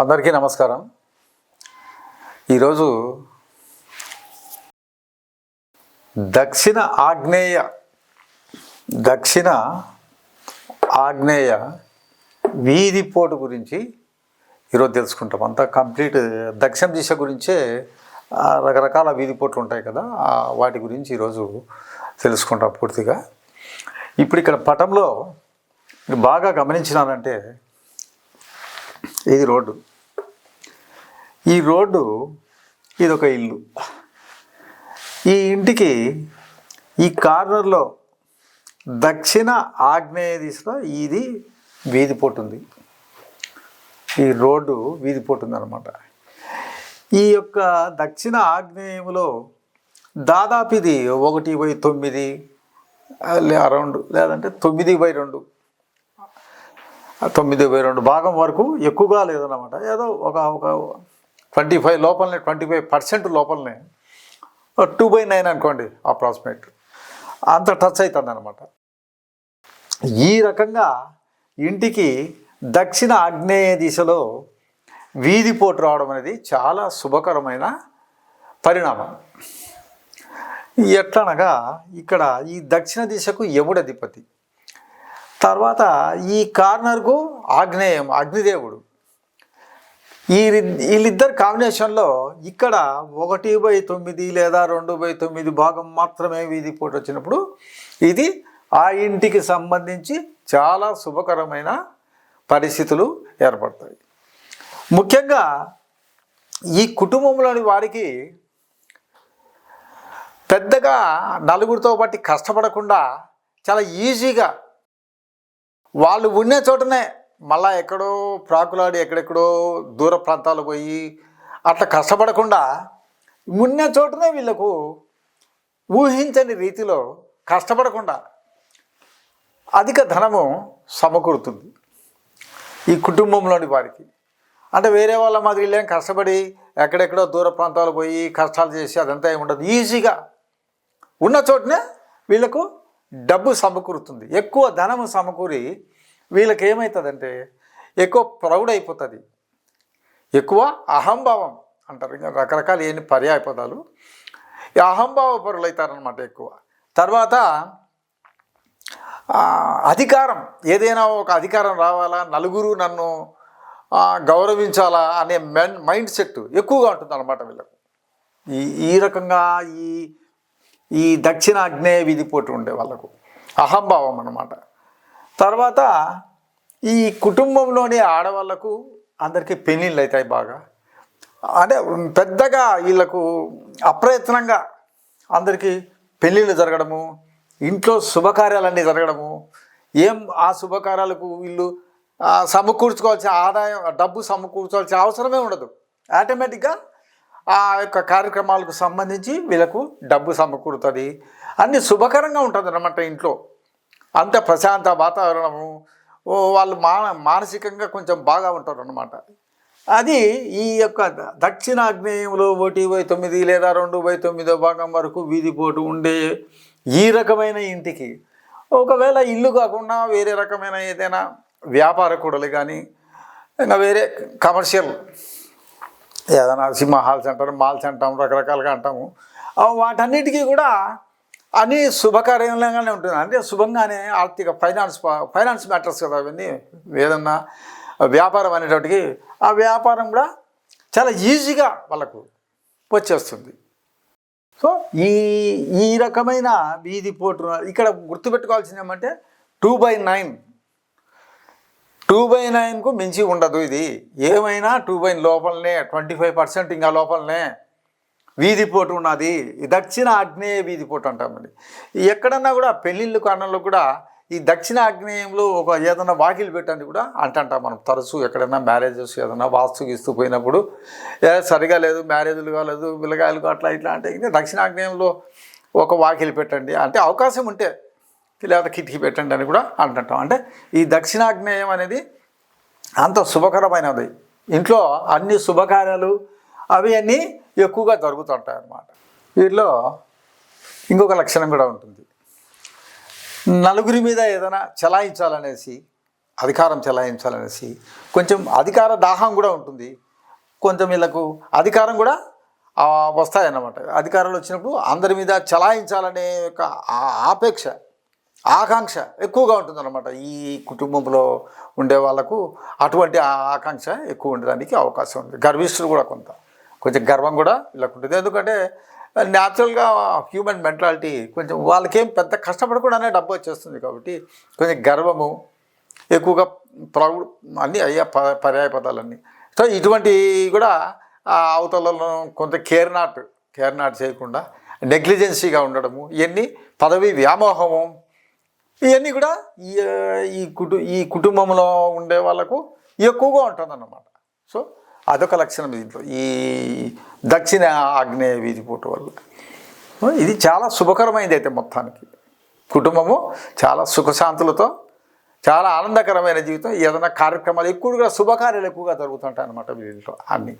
అందరికీ నమస్కారం. ఈరోజు దక్షిణ ఆగ్నేయ దక్షిణ ఆగ్నేయ వీధి పోటు గురించి ఈరోజు తెలుసుకుంటాం. అంతా కంప్లీట్ దక్షిణ దిశ గురించే రకరకాల వీధి పోట్లు ఉంటాయి కదా వాటి గురించి ఈరోజు తెలుసుకుంటాం పూర్తిగా. ఇప్పుడు ఇక్కడ పటంలో బాగా గమనించినారంటే ఇది రోడ్డు. ఈ రోడ్డు ఇది ఒక ఇల్లు. ఈ ఇంటికి ఈ కార్నర్లో దక్షిణ ఆగ్నేయ దిశలో ఇది వీధి పోటుంది ఈ రోడ్డు వీధి పోటు అనమాట ఈ యొక్క దక్షిణ ఆగ్నేయంలో దాదాపు ఇది ఒకటి బై తొమ్మిది అరౌండ్ లేదంటే తొమ్మిది బై రెండు. తొమ్మిది బై రెండు భాగం వరకు ఎక్కువగా లేదన్నమాట. ఏదో ఒక ఒక ట్వంటీ ఫైవ్ లోపలనే ట్వంటీ ఫైవ్ పర్సెంట్ లోపలనే టూ బై నైన్ అనుకోండి అప్రాక్సిమేట్ అంత టచ్ అవుతుంది అనమాట ఈ రకంగా ఇంటికి దక్షిణ ఆగ్నేయ దిశలో వీధి పోటు రావడం అనేది చాలా శుభకరమైన పరిణామం. ఎట్లనగా ఇక్కడ ఈ దక్షిణ దిశకు యముడధిపతి తర్వాత ఈ కార్నర్కు ఆగ్నేయం అగ్నిదేవుడు. ఈ వీళ్ళిద్దరు కాంబినేషన్లో ఇక్కడ ఒకటి బై తొమ్మిది లేదా రెండు బై తొమ్మిది భాగం మాత్రమే వీధి పూట వచ్చినప్పుడు ఇది ఆ ఇంటికి సంబంధించి చాలా శుభకరమైన పరిస్థితులు ఏర్పడతాయి. ముఖ్యంగా ఈ కుటుంబంలోని వారికి పెద్దగా నలుగురితో బట్టి కష్టపడకుండా చాలా ఈజీగా వాళ్ళు ఉన్న చోటనే మళ్ళా ఎక్కడో ప్రాకులాడి ఎక్కడెక్కడో దూర ప్రాంతాలు పోయి అట్లా కష్టపడకుండా ఉన్న చోటనే వీళ్ళకు ఊహించని రీతిలో కష్టపడకుండా అధిక ధనము సమకూరుతుంది ఈ కుటుంబంలోని వారికి. అంటే వేరే వాళ్ళ మాదిరి వీళ్ళేం కష్టపడి ఎక్కడెక్కడో దూర ప్రాంతాలు పోయి కష్టాలు చేసి అదంతా ఏమి ఉండదు. ఈజీగా ఉన్న చోటనే వీళ్ళకు డబ్బు సమకూరుతుంది. ఎక్కువ ధనము సమకూరి వీళ్ళకి ఏమవుతుందంటే ఎక్కువ ప్రౌడ్ అయిపోతుంది ఎక్కువ అహంభావం అంటారు. ఇంకా రకరకాల ఏమి పర్యాయ పదాలు. ఈ అహంభావ పరులు అవుతారనమాట ఎక్కువ. తర్వాత అధికారం. ఏదైనా ఒక అధికారం రావాలా? నలుగురు నన్ను గౌరవించాలా అనే మెన్ మైండ్ సెట్ ఎక్కువగా ఉంటుంది అనమాట వీళ్ళకు. ఈ ఈ రకంగా ఈ ఈ దక్షిణ ఆగ్నేయ విధి పోటీ ఉండే వాళ్ళకు. అహంభావం అనమాట తర్వాత ఈ కుటుంబంలోని ఆడవాళ్ళకు అందరికీ పెళ్ళిళ్ళు అవుతాయి బాగా. అంటే పెద్దగా వీళ్ళకు అప్రయత్నంగా అందరికీ పెళ్ళిళ్ళు జరగడము ఇంట్లో శుభకార్యాలన్నీ జరగడము ఏం ఆ శుభకార్యాలకు వీళ్ళు సమకూర్చుకోవాల్సిన ఆదాయం డబ్బు సమకూర్చోవాల్సిన అవసరమే ఉండదు. ఆటోమేటిక్గా ఆ యొక్క కార్యక్రమాలకు సంబంధించి వీళ్ళకు డబ్బు సమకూరుతుంది. అన్ని శుభకరంగా ఉంటుంది అన్నమాట ఇంట్లో. అంత ప్రశాంత వాతావరణము. వాళ్ళు మా మానసికంగా కొంచెం బాగా ఉంటారు అన్నమాట అది ఈ యొక్క దక్షిణ దక్షిణాగ్నేయంలో ఒకటి బై తొమ్మిది లేదా రెండు బై తొమ్మిదో భాగం వరకు వీధి పోటు ఉండే ఈ రకమైన ఇంటికి. ఒకవేళ ఇల్లు కాకుండా వేరే రకమైన ఏదైనా వ్యాపార కూడలు కానీ ఇంకా వేరే కమర్షియల్ ఏదైనా సినిమా హాల్స్ అంటారు మాల్స్ అంటాం రకరకాలుగా అంటాము. వాటన్నిటికీ కూడా అన్ని శుభకార్యంగానే ఉంటుంది. అంటే శుభంగానే ఆర్థిక ఫైనాన్స్ ఫైనాన్స్ మ్యాటర్స్ కదా అవన్నీ. ఏదన్నా వ్యాపారం అనేటప్పటికి ఆ వ్యాపారం కూడా చాలా ఈజీగా వాళ్ళకు వచ్చేస్తుంది. సో ఈ ఈ రకమైన వీధి పోటు ఇక్కడ గుర్తుపెట్టుకోవాల్సింది ఏమంటే two by nine two by నైన్కు మించి ఉండదు ఇది. ఏమైనా టూ బై లోపలనే ట్వంటీ ఫైవ్ పర్సెంట్ ఇంకా లోపలనే వీధిపోటు ఉన్నది. ఈ దక్షిణ ఆగ్నేయ వీధిపోటు అంటామండి ఎక్కడన్నా కూడా పెళ్ళిళ్ళు కారణంలో కూడా ఈ దక్షిణ ఆగ్నేయంలో ఒక ఏదైనా వాకిలు పెట్టండి కూడా అంటుంటాం మనం తరచూ. ఎక్కడైనా మ్యారేజెస్ ఏదైనా వాస్తు ఇస్తూ పోయినప్పుడు ఏ సరిగా లేదు మ్యారేజ్లు కాలేదు పిల్లకాయలు అట్లా ఇట్లా అంటే ఇంకా దక్షిణ ఆగ్నేయంలో ఒక వాకిలి పెట్టండి. అంటే అవకాశం ఉంటే లేదా కిటికీ పెట్టండి అని కూడా అంటుంటాం. అంటే ఈ దక్షిణాగ్నేయం అనేది అంత శుభకరమైనది. ఇంట్లో అన్ని శుభకార్యాలు అవి అన్నీ ఎక్కువగా జరుగుతుంటాయి అన్నమాట. వీటిలో ఇంకొక లక్షణం కూడా ఉంటుంది. నలుగురి మీద ఏదైనా చలాయించాలనేసి అధికారం చెలాయించాలనేసి కొంచెం అధికార దాహం కూడా ఉంటుంది. కొంచెం వీళ్ళకు అధికారం కూడా వస్తాయన్నమాట. అధికారాలు వచ్చినప్పుడు అందరి మీద చలాయించాలనే ఒక ఆపేక్ష. ఆకాంక్ష ఎక్కువగా ఉంటుందన్నమాట. ఈ కుటుంబంలో ఉండే వాళ్ళకు అటువంటి ఆ ఆకాంక్ష ఎక్కువ ఉండడానికి అవకాశం ఉంది. గర్విష్ఠులు కూడా కొంత. కొంచెం గర్వం కూడా వీళ్ళకు ఉంటుంది ఎందుకంటే న్యాచురల్గా హ్యూమన్ మెంటాలిటీ కొంచెం వాళ్ళకేం పెద్ద కష్టపడకుండానే డబ్బు వచ్చేస్తుంది కాబట్టి కొంచెం గర్వము ఎక్కువగా ప్రౌడ్ అన్నీ అయ్యా పర్యాయ పదాలన్నీ. సో ఇటువంటివి కూడా అవతలలో కొంత కేర్ నాట్ కేర్ నాట్ చేయకుండా నెగ్లిజెన్సీగా ఉండడము ఇవన్నీ పదవి వ్యామోహము ఇవన్నీ కూడా ఈ ఈ కుటు ఈ కుటుంబంలో ఉండే వాళ్ళకు ఎక్కువగా ఉంటుందన్నమాట. సో అదొక లక్షణం దీంట్లో. ఈ దక్షిణ ఆగ్నేయ వీధి పోటు వల్ల. ఇది చాలా శుభకరమైనది అయితే మొత్తానికి. కుటుంబము చాలా సుఖశాంతులతో చాలా ఆనందకరమైన జీవితం. ఏదైనా కార్యక్రమాలు ఎక్కువగా శుభకార్యాలు ఎక్కువగా జరుగుతుంటాయి అన్నమాట వీటిలో అన్నీ.